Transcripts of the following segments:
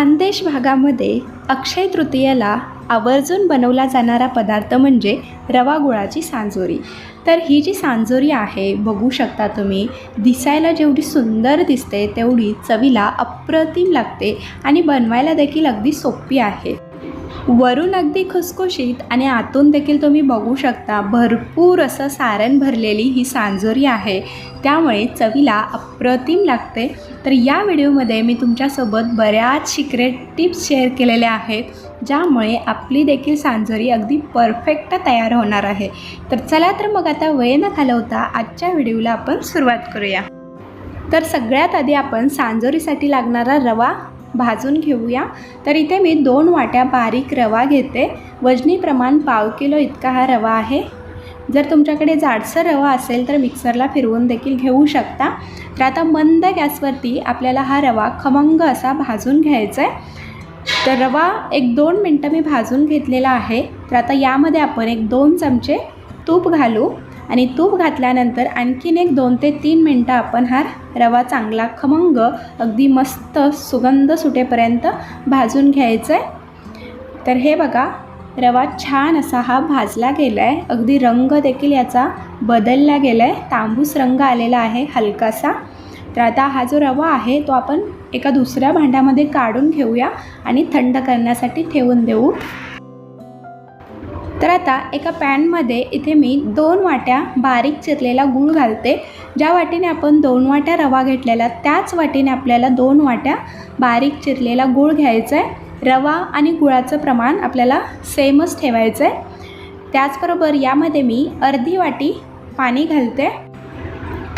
खानदेश भागामध्ये अक्षय तृतीयेला आवर्जून बनवला जाणारा पदार्थ म्हणजे रवा गुळाची सांजोरी. तर ही जी सांजोरी आहे बघू शकता तुम्ही दिसायला जेवढी सुंदर दिसते तेवढी चवीला अप्रतिम लागते आणि बनवायला देखील अगदी सोपी आहे. वरून अगदी खुसखुशीत आणि आतून देखील तुम्ही बघू शकता भरपूर असं सारण भरलेली ही सांजोरी आहे. त्यामुळे चवीला अप्रतिम लागते. तर या व्हिडिओमध्ये मी तुमच्यासोबत बऱ्याच सिक्रेट टिप्स शेअर केलेल्या आहेत ज्यामुळे आपली देखील सांजोरी अगदी परफेक्ट तयार होणार आहे. तर चला तर मग आता वेळ न घालवता आजच्या व्हिडिओला आपण सुरुवात करूया. तर सगळ्यात आधी आपण सांजोरीसाठी लागणारा रवा भाजून घेऊया. तर इथे मी दोन वाट्या बारीक रवा घेते. वजनी प्रमाण पाव किलो इतका हा रवा आहे. जर तुमच्याकडे जाडसर रवा असेल तर मिक्सरला फिरवून देखील घेऊ शकता. तर आता मंद गॅसवरती आपल्याला हा रवा खमंग असा भाजून घ्यायचा आहे तर रवा एक दोन मिनटं मी भाजून घेतलेला आहे. तर आता यामध्ये आपण एक दोन चमचे तूप घालू. आणि तूप घातल्यानंतर आणखीन एक दोन ते तीन मिनटं आपण हा रवा चांगला खमंग अगदी मस्त सुगंध सुटेपर्यंत भाजून घ्यायचं आहे तर हे बघा रवा छान असा हा भाजला गेला आहे अगदी रंग देखील याचा बदलला गेला आहे तांबूस रंग आलेला आहे हलकासा. तर आता हा जो रवा आहे तो आपण एका दुसऱ्या भांड्यामध्ये काढून घेऊया आणि थंड करण्यासाठी ठेवून देऊ. तर आता एका पॅनमध्ये इथे मी दोन वाट्या बारीक चिरलेला गूळ घालते. ज्या वाटीने आपण दोन वाट्या रवा घेतलेला त्याच वाटीने आपल्याला दोन वाट्या बारीक चिरलेला गूळ घ्यायचा आहे रवा आणि गुळाचं प्रमाण आपल्याला सेमच ठेवायचं आहे त्याचबरोबर यामध्ये मी अर्धी वाटी पाणी घालते.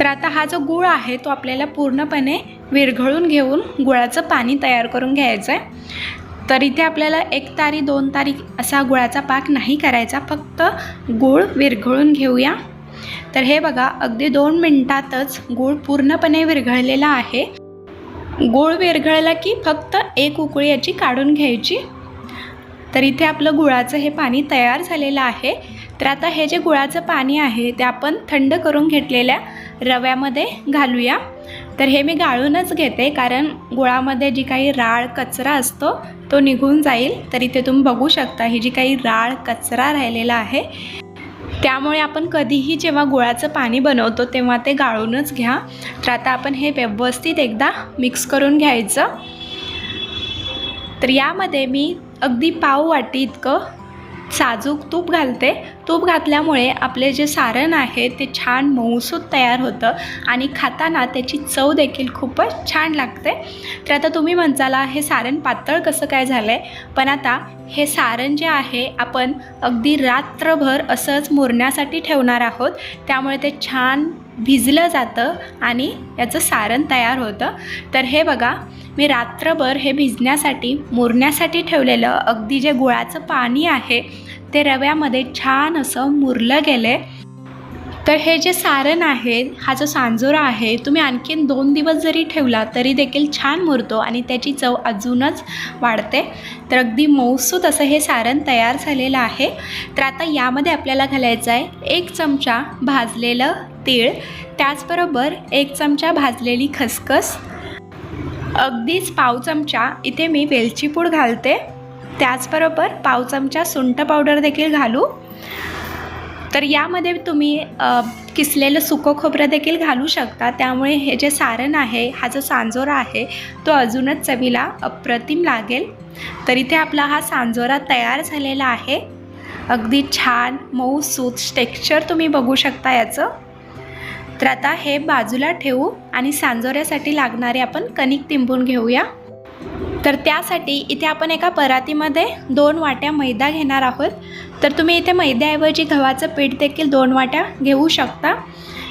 तर आता हा जो गूळ आहे तो आपल्याला पूर्णपणे विरघळून घेऊन गुळाचं पाणी तयार करून घ्यायचं आहे तर इथे आपल्याला एक तारी दोन तारी असा गुळाचा पाक नाही करायचा. फक्त गूळ विरघळून घेऊया. तर हे बघा अगदी दोन मिनटातच गूळ पूर्णपणे विरघळलेला आहे. गूळ विरघळला की फक्त एक उकळी याची काढून घ्यायची. तर इथे आपलं गुळाचं हे पाणी तयार झालेलं आहे. तर आता हे जे गुळाचं पाणी आहे ते आपण थंड करून घेतलेल्या रव्यामध्ये घालूया. तर हे मी गाळूनच घेते कारण गुळामध्ये जी काही राळ कचरा असतो तो निघून जाईल. तर इथे तुम्ही बघू शकता ही जी काही राळ कचरा राहिलेला आहे त्यामुळे आपण कधीही जेव्हा गुळाचं पाणी बनवतो तेव्हा ते गाळूनच घ्या. तर आता आपण हे व्यवस्थित एकदा मिक्स करून घ्यायचं. तर यामध्ये मी अगदी पाव वाटी इतकं साजूक तूप घालते. तूप घातल्यामुळे आपले जे सारण आहे ते छान मऊसूत तयार होतं आणि खाताना त्याची चव देखील खूपच छान लागते. तर आता तुम्ही म्हणताला हे सारण पातळ कसं काय झालं आहे पण आता हे सारण जे आहे आपण अगदी रात्रभर असंच मुरण्यासाठी ठेवणार आहोत. त्यामुळे ते छान भिजलं जातं आणि याचं सारण तयार होतं. तर हे बघा मी रात्रभर हे भिजण्यासाठी मुरण्यासाठी ठेवलेलं अगदी जे गुळाचं पाणी आहे ते रव्यामध्ये छान असं मुरलं गेलं आहे तर हे जे सारण आहे हा जो सांजोरा आहे तुम्ही आणखीन दोन दिवस जरी ठेवला तरी देखील छान मुरतो आणि त्याची चव अजूनच वाढते. तर अगदी मऊसूत असं हे सारण तयार झालेलं आहे. तर आता यामध्ये आपल्याला घालायचं आहे एक चमचा भाजलेलं तीळ त्याचबरोबर एक चमचा भाजलेली खसखस अगदीच पाव चमचा इथे मी वेलची पूड घालते. त्याचबरोबर पाव चमचा सुंठ पावडर देखील घालू. तर यामध्ये तुम्ही किसलेलं सुकं खोबरं देखील घालू शकता. त्यामुळे हे जे सारण आहे हा जो सांजोरा आहे तो अजूनच चवीला अप्रतिम लागेल. तर इथे आपला हा सांजोरा तयार झालेला आहे. अगदी छान मऊ सूत टेक्स्चर तुम्ही बघू शकता याचं. तर आता हे बाजूला ठेवू आणि सांजोऱ्यासाठी लागणारे आपण कणिक तिंबून घेऊया. तर त्यासाठी इथे आपण एका परातीमध्ये दोन वाट्या मैदा घेणार आहोत. तर तुम्ही इथे मैद्याऐवजी गव्हाचं पीठ देखील दोन वाट्या घेऊ शकता.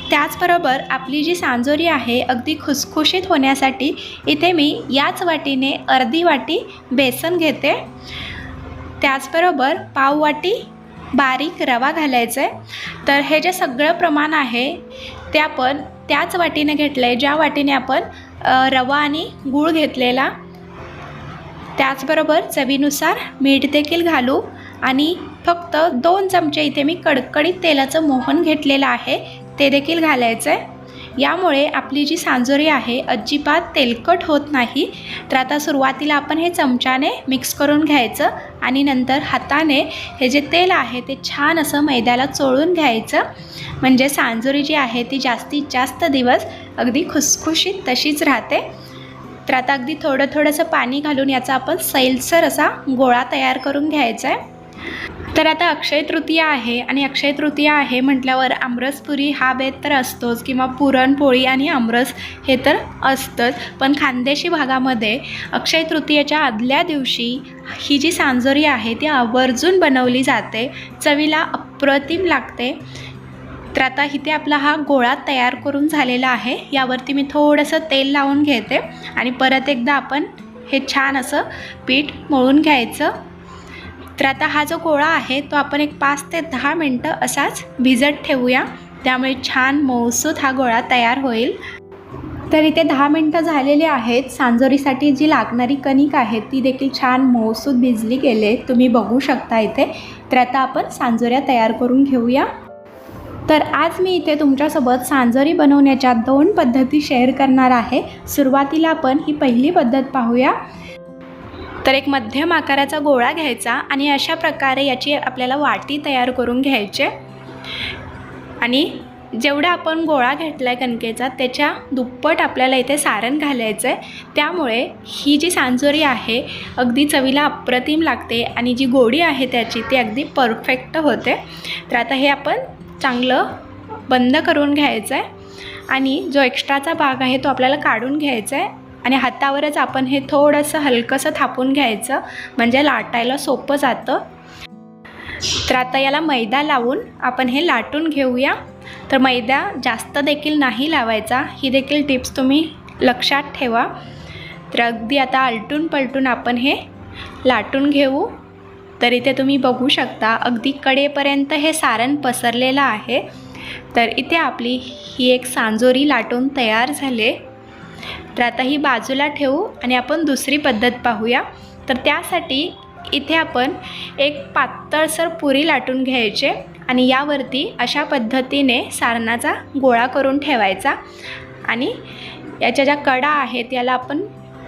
त्याचबरोबर आपली जी सांजोरी आहे अगदी खुसखुशीत होण्यासाठी इथे मी याच वाटीने अर्धी वाटी बेसन घेते. त्याचबरोबर पाव वाटी बारीक रवा घालायचं. आहे तर हे जे सगळं प्रमाण आहे ते आपण त्याच वाटीने घेतलं आहे ज्या वाटीने आपण रवा आणि गूळ घेतलेला. त्याचबरोबर चवीनुसार मीठ देखील घालू आणि फक्त दोन चमचे इथे मी कडकडीत तेलाचं मोहन घेतलेलं आहे. ते देखील घालायचं आहे यामुळे आपली जी सांजोरी आहे अजिबात तेलकट होत नाही. तर आता सुरुवातीला आपण हे चमच्याने मिक्स करून घ्यायचं आणि नंतर हाताने हे जे तेल आहे ते छान असं मैद्याला चोळून घ्यायचं. म्हणजे सांजोरी जी आहे ती जास्तीत जास्त दिवस अगदी खुसखुशीत तशीच राहते. तर आता अगदी थोडं थोडंसं पाणी घालून याचा आपण सैलसर असा गोळा तयार करून घ्यायचा आहे तर आता अक्षय तृतीया आहे आणि अक्षय तृतीया आहे म्हटल्यावर आमरसपुरी हा बेत तर असतोच किंवा पुरणपोळी आणि आमरस हे तर असतंच. पण खानदेशी भागामध्ये अक्षय तृतीयेच्या आदल्या दिवशी ही जी सांजोरी आहे ती आवर्जून बनवली जाते. चवीला अप्रतिम लागते. तर आता इथे आपला हा गोळा तयार करून झालेला आहे. यावरती मी थोडंसं तेल लावून घेते आणि परत एकदा आपण हे छान असं पीठ मळून घ्यायचं. तर आता हा जो गोळा आहे तो आपण एक पाच ते दहा मिनटं असाच भिजत ठेवूया. त्यामुळे छान मऊसूत हा गोळा तयार होईल. तर इथे दहा मिनटं झालेली आहेत. सांजोरीसाठी जी लागणारी कणिक आहे ती देखील छान मौसूद भिजली गेले. तुम्ही बघू शकता इथे. तर आता आपण सांजोऱ्या तयार करून घेऊया. तर आज मी इथे तुमच्यासोबत सांजोरी बनवण्याच्या दोन पद्धती शेअर करणार आहे. सुरुवातीला आपण ही पहिली पद्धत पाहूया. तर एक मध्यम आकाराचा गोळा घ्यायचा आणि अशा प्रकारे याची आपल्याला वाटी तयार करून घ्यायचे. आणि जेवढा आपण गोळा घेतला आहे कणकेचा त्याच्या दुप्पट आपल्याला इथे सारण घालायचं आहे त्यामुळे ही जी सांजोरी आहे अगदी चवीला अप्रतिम लागते आणि जी गोडी आहे त्याची ती अगदी परफेक्ट होते. तर आता हे आपण चांगलं बंद करून घ्यायचं आहे आणि जो एक्स्ट्राचा भाग आहे तो आपल्याला काढून घ्यायचा आहे आणि हातावरच आपण हे थोडंसं हलकंसं थापून घ्यायचं. म्हणजे लाटायला सोपं जातं. तर आता याला मैदा लावून आपण हे लाटून घेऊया. तर मैदा जास्त देखील नाही लावायचा. ही देखील टिप्स तुम्ही लक्षात ठेवा. तर अगदी आता आलटून पलटून आपण हे लाटून घेऊ. तर इथे तुम्ही बघू शकता अगदी कडेपर्यंत हे सारण पसरलेलं आहे. तर इथे आपली ही एक सांजोरी लाटून तयार झाले. तर आता ही बाजूला ठेवू आणि आपण दुसरी पद्धत पाहूया. तर त्यासाठी इथे आपण एक पातळसर पुरी लाटून घ्यायचे आणि यावरती अशा पद्धतीने सारणाचा गोळा करून ठेवायचा आणि याच्या ज्या कडा आहेत याला आपण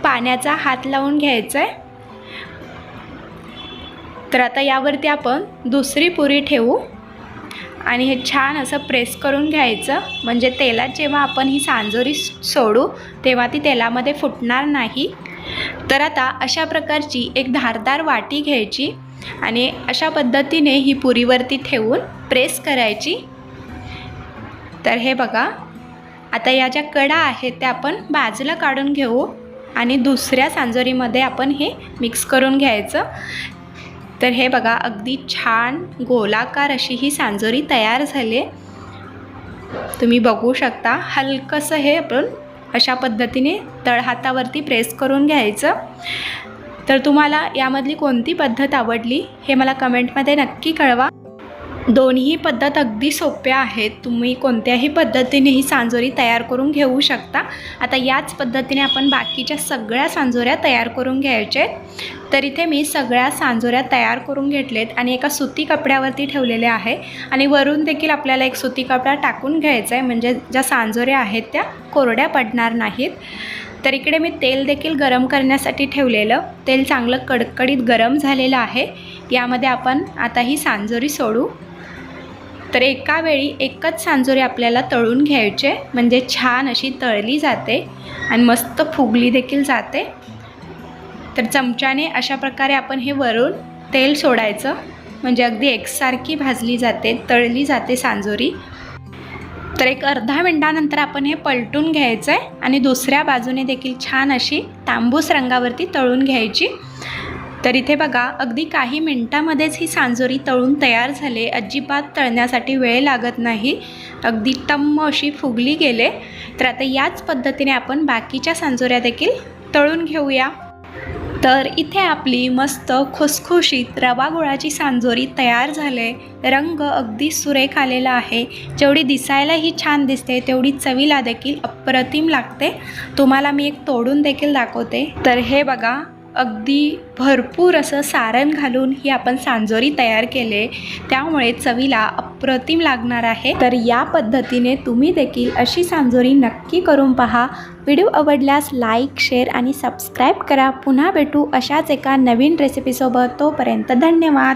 पाण्याचा हात लावून घ्यायचा आहे तर आता यावरती आपण दुसरी पुरी ठेवू. आणि हे छान असं प्रेस करून घ्यायचं. म्हणजे तेलात जेव्हा आपण ही सांजोरी सोडू तेव्हा ती तेलामध्ये फुटणार नाही. तर आता अशा प्रकारची एक धारदार वाटी घ्यायची आणि अशा पद्धतीने ही पुरीवरती ठेवून प्रेस करायची. तर हे बघा आता या ज्या कडा आहेत त्या आपण बाजूला काढून घेऊ आणि दुसऱ्या सांजोरीमध्ये आपण हे मिक्स करून घ्यायचं. तर हे बघा अगदी छान गोलाकार अशी ही सांजोरी तयार झाली तुम्ही बघू शकता हलकंसं हे आपण अशा पद्धतीने तळहातावरती प्रेस करून घ्यायचं. तर तुम्हाला यामधली कोणती पद्धत आवडली हे मला कमेंटमध्ये नक्की कळवा. दोन्ही पद्धत अगदी सोप्या आहेत. तुम्ही कोणत्याही पद्धतीने ही सांजोरी तयार करून घेऊ शकता. आता याच पद्धतीने आपण बाकीच्या सगळ्या सांजोऱ्या तयार करून घ्यायच्या आहेत तर इथे मी सगळ्या सांजोऱ्या तयार करून घेतलेत आणि एका सुती कपड्यावरती ठेवलेले आहे. आणि वरून देखील आपल्याला एक सुती कपडा टाकून घ्यायचा आहे. म्हणजे ज्या सांजोऱ्या आहेत त्या कोरड्या पडणार नाहीत. तर इकडे मी तेल देखील गरम करण्यासाठी ठेवलेलं. तेल चांगलं कडकडीत गरम झालेलं आहे. यामध्ये आपण आता ही सांजोरी सोडू. तर एका वेळी एकच सांजोरी आपल्याला तळून घ्यायचे. म्हणजे छान अशी तळली जाते आणि मस्त फुगली देखील जाते. तर चमच्याने अशा प्रकारे आपण हे वरून तेल सोडायचं. म्हणजे अगदी एकसारखी भाजली जाते तळली जाते सांजोरी. तर एक अर्धा मिनटानंतर आपण हे पलटून घ्यायचं आहे आणि दुसऱ्या बाजूने देखील छान अशी तांबूस रंगावरती तळून घ्यायची. तर इथे बघा अगदी काही मिनटामध्येच ही सांजोरी तळून तयार झाले. अजिबात तळण्यासाठी वेळ लागत नाही. अगदी टम्म अशी फुगली गेले. तर आता याच पद्धतीने आपण बाकीच्या सांजोऱ्या देखील तळून घेऊया. तर इथे आपली मस्त खुसखुशीत रवा गुळाची सांजोरी तयार झाले. रंग अगदी सुरेख आलेला आहे. जेवढी दिसायलाही छान दिसते तेवढी चवीला देखील अप्रतिम लागते. तुम्हाला मी एक तोडून देखील दाखवते. तर हे बघा अगदी भरपूर असं सारण घालून ही आपण सांजोरी तयार केले. त्यामुळे चवीला अप्रतिम लागणार आहे. तर या पद्धतीने तुम्ही देखील अशी सांजोरी नक्की करून पहा. व्हिडिओ आवडल्यास लाईक शेअर आणि सबस्क्राईब करा. पुन्हा भेटू अशाच एका नवीन रेसिपीसोबत तोपर्यंत धन्यवाद.